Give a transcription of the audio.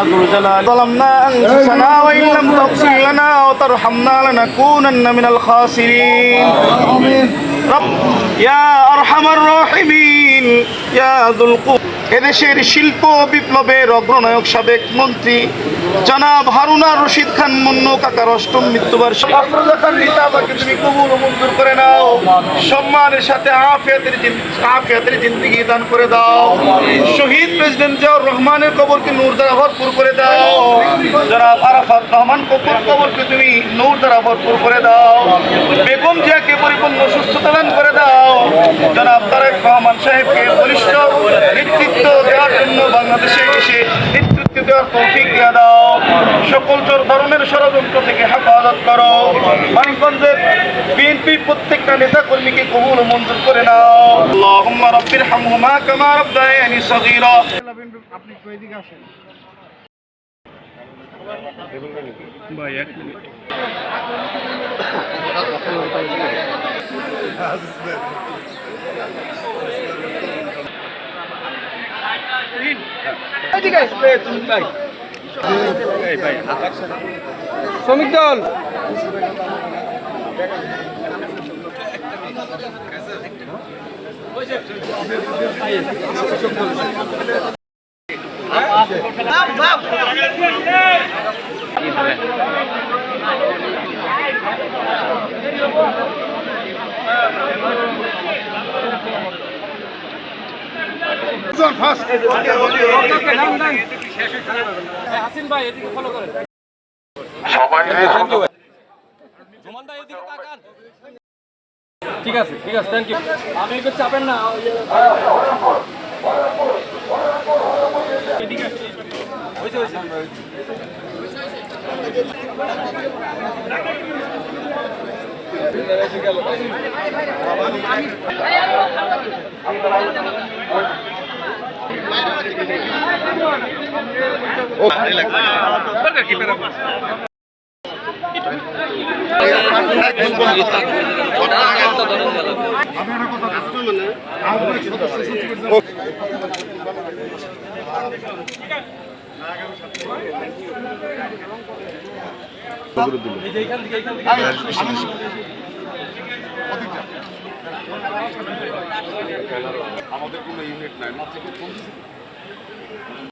ذو الجلال ظلمنا أنفسنا وإن لم تغفر لنا وترحمنا لنكونن من الخاسرين رب يا أرحم الراحمين يا ذو القوة এদেশের শিল্প বিপ্লবের অগ্রনায়ক সাবেক মন্ত্রী জনাব হারুনা রশিদ খান মুন্ন কাকার অষ্টম মৃত্যুবার্ষিকী আফরোজা খান রিতাবাকে তুমি কবুল ও মঞ্জুর করে নাও সম্মানের সাথে আফিয়াতের আফিয়াতের জিন্দগি দান করে দাও। শহীদ প্রেসিডেন্ট জিয়াউর রহমানের কবরকে নূর দ্বারা ভরপুর করে দাও। জনাব আরাফাত রহমান কবর কবরকে তুমি নূর দ্বারা ভরপুর করে দাও। বেগম জিয়াকে পরিপূর্ণ সুস্থতা দান করে দাও। জনাব তারেক রহমান সাহেবকে বলিষ্ঠ নেতৃত্ব দেওয়ার জন্য বাংলাদেশে এসে নেতৃত্ব দেওয়ার তৌফিক দিয়ে দাও। সকল ধরনের ষড়যন্ত্র থেকে হেফাজত করো। মানিকগঞ্জের বিএনপির প্রত্যেকটা নেতা কর্মীকে কবুল মঞ্জুর করে নাও। আল্লাহুম্মা রাব্বির হামহুমা কামা রাব্বায়ানি সগীরা। আপনি কই দিকে আসেন? ভাই এক মিনিট। শ্রমিক দল। হাসিন এদিকে তাকান। ঠিক আছে ঠিক আছে থ্যাংক ইউ আপনি একটু চাপেন না এদিকে। হয়েছে হয়েছে। থেকে এইখান থেকে আমাদের কোনো ইউনিট নাই। মাত্র